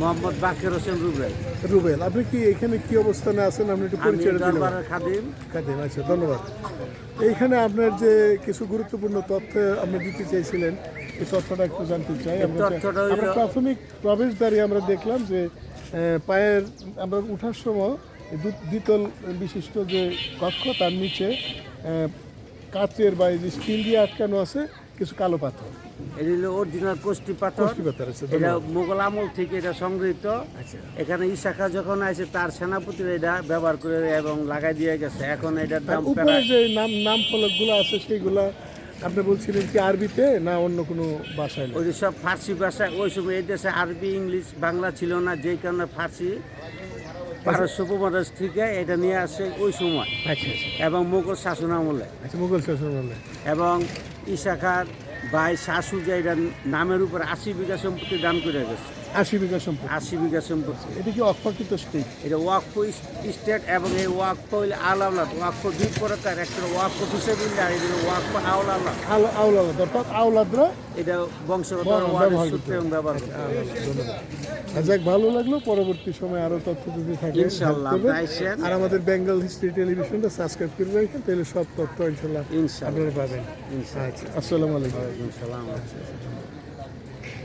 মোহাম্মদ বাকের হোসেন রুবেল। রুবেল আপনি কি এখানে কি অবস্থানে আছেন? আপনি একটু পরিচয় দরবারের খাদিম। খাদিম আচ্ছা ধন্যবাদ। এইখানে আপনার যে কিছু গুরুত্বপূর্ণ তথ্য আপনি দিতে চাইছিলেন এই তথ্যটা একটু জানতে চাই। আমরা প্রাথমিক প্রবেশদ্বারে আমরা দেখলাম যে পায়ের আমরা উঠার সময় দ্বিতল বিশিষ্ট যে কক্ষ তার নিচে কাচের বা এই যে স্টিল দিয়ে আটকানো আছে কিছু কালো পাথর। এটা হলো অরিজিনাল কোষ্টি পাথর। এটা মোগল আমল থেকে এটা সংগৃহীত। আচ্ছা। এখানে ইশাখা যখন আছে তার সেনাপতিরা এটা ব্যবহার করে এবং লাগাই দিয়ে গেছে। এখন এটার দাম উপরে যে নাম নাম ফলকগুলো আছে সেইগুলা আপনি বলছিলেন কি আরবিতে না অন্য কোনো ভাষায়? ওই সব ফার্সি ভাষা ওই সময় এই দেশে আরবি ইংলিশ বাংলা ছিল না যেই কারণে ফার্সি পারস্য উপমহাদেশ থেকে এটা নিয়ে আসে ওই সময়। আচ্ছা আচ্ছা। এবং মোগল শাসন আমলে আচ্ছা মুঘল শাসন আমলে এবং ইশাখার ভাই শাশু যে এটা নামের উপর আশি বিঘা সম্পত্তি দান করে গেছে। আশি বিঘা সম্পত্তি। আশি বিঘা সম্পত্তি। এটা কি অক্ষাকৃত স্টেট এটা ওয়াকফ স্টেট এবং এই ওয়াকফ হইলে আলামলাত ওয়াকফ দুই প্রকার একটা ওয়াকফ হিসেবে আর এটা ওয়াকফ আওলামলাত আওলাদ অর্থাৎ আওলাদরা এটা বংশগত সূত্রে ব্যবহার হবে। ধন্যবাদ। যাক ভালো লাগল। পরবর্তী সময় আরও তথ্য যদি থাকে ইনশাআল্লাহ। আর আমাদের বেঙ্গল হিস্ট্রি টেলিভিশনটা সাবস্ক্রাইব করে রাখেন তাহলে সব তথ্য ইনশাল্লাহ ইনশাআল্লাহ আপনারা পাবেন। ইনশাআল্লাহ আচ্ছা আসসালামু আলাইকুম। ওয়ালাইকুম সালাম